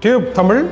Tube Tamil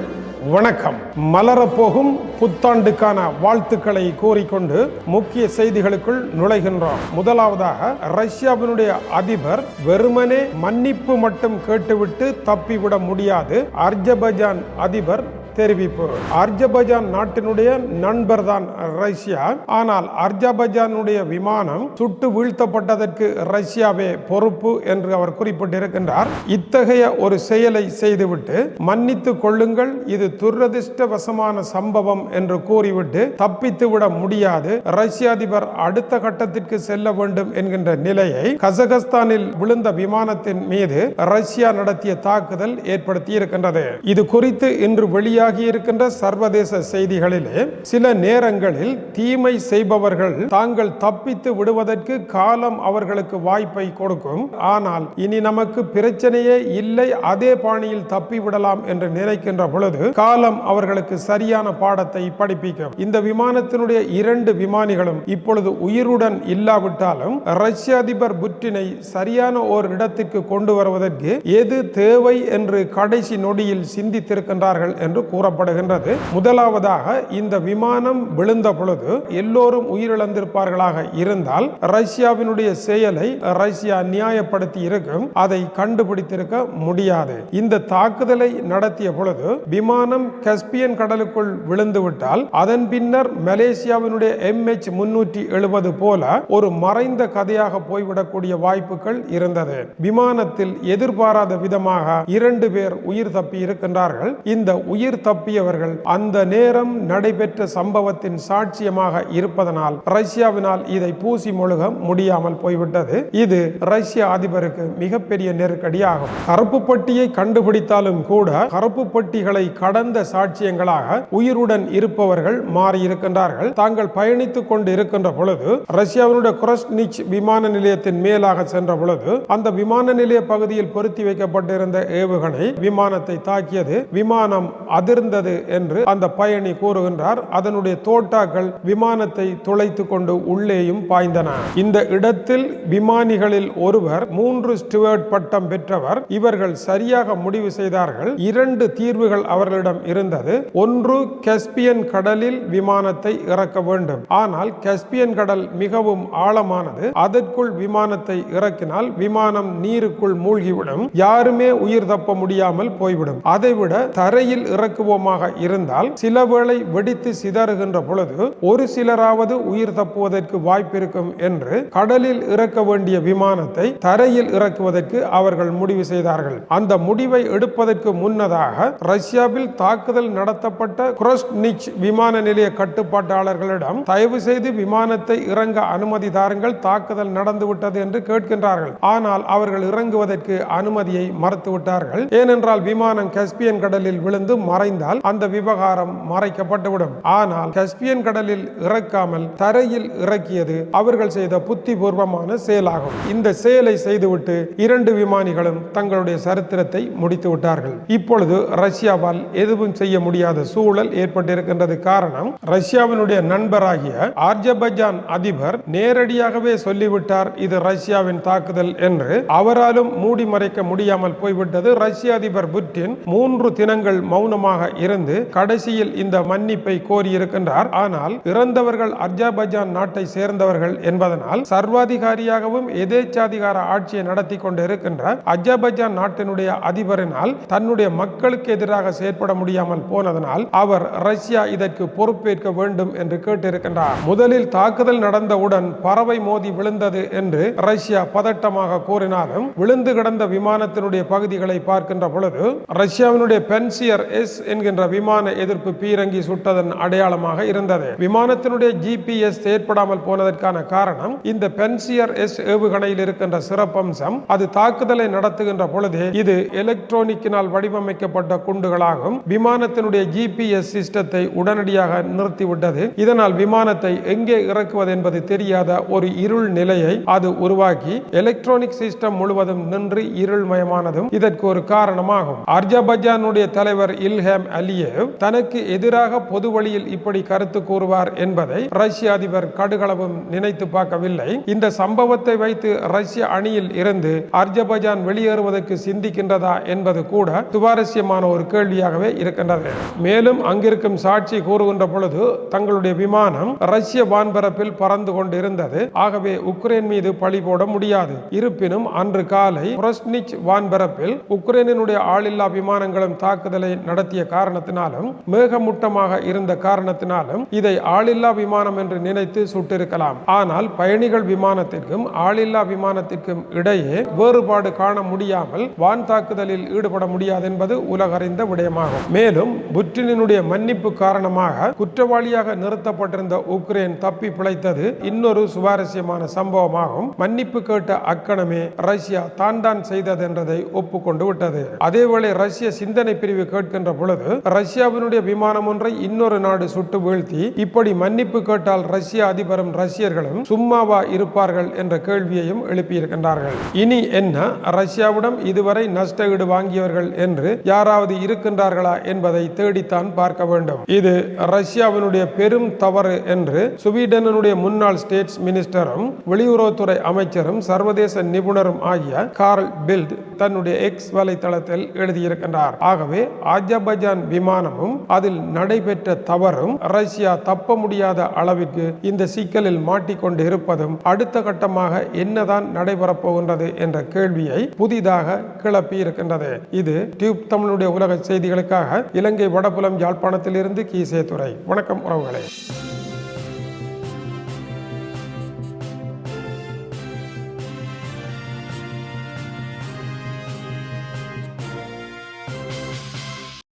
வணக்கம். மலரப்போகும் புத்தாண்டுக்கான வாழ்த்துக்களை கூறிக்கொண்டு முக்கிய செய்திகளுக்குள் நுழைகின்றோம். முதலாவதாக ரஷ்யாவினுடைய அதிபர் வெறுமனே மன்னிப்பு மட்டும் கேட்டுவிட்டு தப்பிவிட முடியாது. அர்ஜபஜான் அதிபர் தெரிவிப்பு அர்ஜபஜான் நாட்டினுடைய நண்பர் தான் ரஷ்யா. ஆனால் அர்ஜபஜானுடைய விமானம் சுட்டு வீழ்த்தப்பட்டதற்கு ரஷ்யாவே பொறுப்பு என்று அவர் குறிப்பிட்டிருக்கின்றார். இத்தகைய ஒரு செயலை செய்துவிட்டு மன்னித்து கொள்ளுங்கள் இது துரதிருஷ்டவசமான சம்பவம் என்று கூறிவிட்டு தப்பித்து விட முடியாது. ரஷ்ய அதிபர் அடுத்த கட்டத்திற்கு செல்ல வேண்டும் என்கின்ற நிலையை கசகஸ்தானில் விழுந்த விமானத்தின் மீது ரஷ்யா நடத்திய தாக்குதல் ஏற்படுத்தி இருக்கின்றது இது குறித்து இன்று வெளியாக இருக்கின்ற சர்வதேச செய்திகளிலே சில நேரங்களில் தீமை செய்பவர்கள் தாங்கள் தப்பித்து விடுவதற்கு காலம் அவர்களுக்கு வாய்ப்பை கொடுக்கும். ஆனால் இனி நமக்கு பிரச்சனையே இல்லை அதே பாணியில் தப்பி விடலாம் என்று நினைக்கின்ற பொழுது காலம் அவர்களுக்கு சரியான பாடத்தை படிப்பிக்கும். இந்த விமானத்தினுடைய இரண்டு விமானிகளும் இப்பொழுது உயிருடன் இல்லாவிட்டாலும் ரஷ்ய அதிபர் புட்டினை சரியான ஓர் இடத்திற்கு கொண்டு வருவதற்கு எது தேவை என்று கடைசி நொடியில் சிந்தித்திருக்கின்றார்கள் என்று கூறப்படுகின்றது. முதலாவதாக இந்த விமானம் விழுந்த பொழுது எல்லோரும் உயிரிழந்திருப்பார்களாக இருந்தால் ரஷ்யாவினுடைய செயலை ரஷ்யா நியாயப்படுத்தி இருக்கும். அதை கண்டுபிடித்திருக்க முடியாது. இந்த தாக்குதலை நடத்திய பொழுது விமானம் கஸ்பியன் கடலுக்குள் விழுந்துவிட்டால் அதன் பின்னர் மலேசியாவினுடைய எம்ஹெச் முன்னூற்றி எழுபது போல ஒரு மறைந்த கதையாக போய்விடக்கூடிய வாய்ப்புகள் இருந்தது. விமானத்தில் எதிர்பாராத விதமாக இரண்டு பேர் உயிர் தப்பி இருக்கின்றார்கள் இந்த உயிர் தப்பியவர்கள். அந்த நேரம் நடைபெற்ற சம்பவத்தின் சாட்சியமாக இருப்பதனால் ரஷ்யாவினால் இதை பூசி முழுக முடியாமல் போய்விட்டது. இது ரஷ்ய அதிபருக்கு மிகப்பெரிய நெருக்கடியாகும். கருப்பு பட்டியை கண்டுபிடித்தாலும் கூட கருப்பு பட்டிகளை கடந்த சாட்சியங்களாக உயிருடன் இருப்பவர்கள் மாறியிருக்கின்றார்கள். தாங்கள் பயணித்துக் கொண்டு இருக்கின்ற பொழுது ரஷ்யாவினுடைய குரஸ்னிச் விமான நிலையத்தின் மேலாக சென்ற பொழுது அந்த விமான நிலைய பகுதியில் பொருத்தி வைக்கப்பட்டிருந்த ஏவுகணை விமானத்தை தாக்கியது. விமானம் அதிர்ந்தது என்று அந்த பயணி கூறுகின்றார். அதனுடைய தோட்டாக்கள் விமானத்தை துளைத்து கொண்டு உள்ளேயும் பாய்ந்தன. இந்த இடத்தில் விமானிகளில் ஒருவர் மூன்று ஸ்டுவர்ட் பட்டம் பெற்றவர் இவர்கள் சரியாக முடிவு செய்தார்கள். இரண்டு தீர்வுகள் அவர்களிடம் இருந்தது. ஒன்று கஸ்பியன் கடலில் விமானத்தை இறக்க வேண்டும். ஆனால் கஸ்பியன் கடல் மிகவும் ஆழமானது. அதற்குள் விமானத்தை இறக்கினால் விமானம் நீருக்குள் மூழ்கிவிடும். யாருமே உயிர் தப்ப முடியாமல் போய்விடும். அதைவிட தரையில் இறக்க இறக்குவோமாக இருந்தால் சில வேளை வெடித்து சிதறுகின்ற பொழுது ஒரு சிலராவது உயிர் தப்புவதற்கு வாய்ப்பிருக்கும் என்று கடலில் இறக்க வேண்டிய விமானத்தை தரையில் இறக்குவதற்கு அவர்கள் முடிவு செய்தார்கள். அந்த முடிவை எடுப்பதற்கு முன்னதாக ரஷ்யாவில் தாக்குதல் நடத்தப்பட்ட குரோஸ்னிச் விமான நிலைய கட்டுப்பாட்டாளர்களிடம் தயவு செய்து விமானத்தை இறங்க அனுமதி தாருங்கள் தாக்குதல் நடந்துவிட்டது என்று கேட்கின்றார்கள். ஆனால் அவர்கள் இறங்குவதற்கு அனுமதியை மறுத்துவிட்டார்கள். ஏனென்றால் விமானம் கஸ்பியன் கடலில் விழுந்து மறை நுழைந்தால் அந்த விவகாரம் மறைக்கப்பட்டுவிடும். ஆனால் கஸ்பியன் கடலில் இறக்காமல் தரையில் இறக்கியது அவர்கள் செய்த புத்திபூர்வமான செயலாகும். இந்த செயலை செய்துவிட்டு இரண்டு விமானிகளும் தங்களுடைய சரித்திரத்தை முடித்து விட்டார்கள். இப்பொழுது ரஷ்யாவால் எதுவும் செய்ய முடியாத சூழல் ஏற்பட்டிருக்கின்றது காரணம் ரஷ்யாவினுடைய நண்பராகிய ஆர்ஜபஜான் அதிபர் நேரடியாகவே சொல்லிவிட்டார் இது ரஷ்யாவின் தாக்குதல் என்று. அவராலும் மூடி மறைக்க முடியாமல் போய்விட்டது ரஷ்ய அதிபர் புட்டின் மூன்று தினங்கள் மௌனமாக இருந்து கடைசியில் இந்த மன்னிப்பை கோரியிருக்கின்றார். ஆனால் இறந்தவர்கள் அர்ஜபஜான் நாட்டை சேர்ந்தவர்கள் என்பதனால் சர்வாதிகாரியாகவும் எதேச்சாதிகார ஆட்சியை நடத்தி கொண்டிருக்கின்ற அஜர்பைஜான் நாட்டினுடைய அதிபரினால் தன்னுடைய மக்களுக்கு எதிராக செயற்பட முடியாமல் போனதனால் அவர் ரஷ்யா இதற்கு பொறுப்பேற்க வேண்டும் என்று கேட்டிருக்கின்றார். முதலில் தாக்குதல் நடந்தவுடன் பறவை மோதி விழுந்தது என்று ரஷ்யா பதட்டமாக கூறினாலும் விழுந்து கிடந்த விமானத்தினுடைய பகுதிகளை பார்க்கின்ற பொழுது ரஷ்யாவினுடைய பென்சியர் எஸ் என்கின்ற விமான எதிர்ப்பு பீரங்கி சுட்டதன் அடையாளமாக இருந்தது. விமானத்தினுடைய ஜிபிஎஸ் செயற்படாமல் போனதற்கான காரணம் இந்த பென்சியர் எஸ் ஏவுகணையில் இருக்கின்ற சிறப்பம்சம் அது தாக்குதலை நடத்துகின்ற பொழுது இது எலக்ட்ரானிக்கினால் வடிவமைக்கப்பட்ட குண்டுகளாகும். விமானத்தினுடைய ஜிபிஎஸ் சிஸ்டத்தை உடனடியாக நிறுத்திவிட்டது. இதனால் விமானத்தை எங்கே இறக்குவது என்பது தெரியாத ஒரு இருள் நிலையை அது உருவாக்கி எலக்ட்ரானிக் சிஸ்டம் முழுவதும் நின்று இருள்மயமானதும் இதற்கு ஒரு காரணமாகும். அர்ஜபஜானுடைய தலைவர் இல்ஹே இல்ஹாம் அலியேவ் தனக்கு எதிராக பொது வழியில் இப்படி கருத்து கூறுவார் என்பதை ரஷ்ய அதிபர் கடுகளவும் நினைத்து பார்க்கவில்லை. இந்த சம்பவத்தை வைத்து ரஷ்ய அணியில் இருந்து அர்ஜபஜான் வெளியேறுவதற்கு சிந்திக்கின்றதா என்பது கூட சுவாரஸ்யமான ஒரு கேள்வியாகவே இருக்கின்றது. மேலும் அங்கிருக்கும் சாட்சி கூறுகின்ற பொழுது தங்களுடைய விமானம் ரஷ்ய வான்பரப்பில் பறந்து கொண்டிருந்தது. ஆகவே உக்ரைன் மீது பழி போட முடியாது. இருப்பினும் அன்று காலை புரஸ்னிச் வான்பரப்பில் உக்ரைனினுடைய ஆளில்லா விமானங்களும் தாக்குதலை நடத்திய காரணத்தினாலும் மேகமூட்டமாக இருந்த காரணத்தினாலும் இதை ஆளில்லா விமானம் என்று நினைத்து சுட்டிருக்கலாம். ஆனால் பயணிகள் விமானத்திற்கும் ஆளில்லா விமானத்திற்கும் இடையே வேறுபாடு காண முடியாமல் வான் தாக்குதலில் ஈடுபட முடியாது என்பது உலகறிந்த விடயமாகும். மேலும் புட்டினுடைய மன்னிப்பு காரணமாக குற்றவாளியாக நிறுத்தப்பட்டிருந்த உக்ரைன் தப்பி பிழைத்தது இன்னொரு சுவாரஸ்யமான சம்பவமாகும். மன்னிப்பு கேட்ட அக்கணமே ரஷ்யா தான் தான் செய்தது என்றதை ஒப்புக்கொண்டு விட்டது. அதேவேளை ரஷ்ய சிந்தனை பிரிவு கேட்கின்ற பொழுது ரஷ்யாவினுடைய விமானம் ஒன்றை இன்னொரு நாடு சுட்டு வீழ்த்தி இப்படி மன்னிப்பு கேட்டால் ரஷ்ய அதிபரும் ரஷ்யர்களும் சும்மாவா இருப்பார்கள் என்ற கேள்வியையும் எழுப்பியிருக்கின்றார்கள். இனி என்ன? ரஷ்யாவிடம் இதுவரை நஷ்ட ஈடு வாங்கியவர்கள் என்று யாராவது இருக்கின்றார்களா என்பதை தேடித்தான் பார்க்க வேண்டும். இது ரஷ்யாவினுடைய பெரும் தவறு என்று சுவீடனுடைய முன்னாள் ஸ்டேட்ஸ் மினிஸ்டரும் வெளியுறவுத்துறை அமைச்சரும் சர்வதேச நிபுணரும் ஆகிய கார்ல் பில்ட் தன்னுடைய எக்ஸ் வலைத்தளத்தில் எழுதியிருக்கின்றார். ஆகவே அஜர்பைஜான் விமானமும் அதில் நடைபெற்ற தவறும் ரஷ்யா தப்ப முடியாத அளவிற்கு இந்த சிக்கலில் மாட்டிக்கொண்டு இருப்பதும் அடுத்த கட்டமாக என்னதான் நடைபெறப் போகின்றது என்ற கேள்வியை புதிதாக கிளப்பி இருக்கின்றது. இது டியூப் தமிழுடைய உலக செய்திகளுக்காக இலங்கை வடபுலம் யாழ்ப்பாணத்திலிருந்து கீசே துறை வணக்கம் உறவுகளே.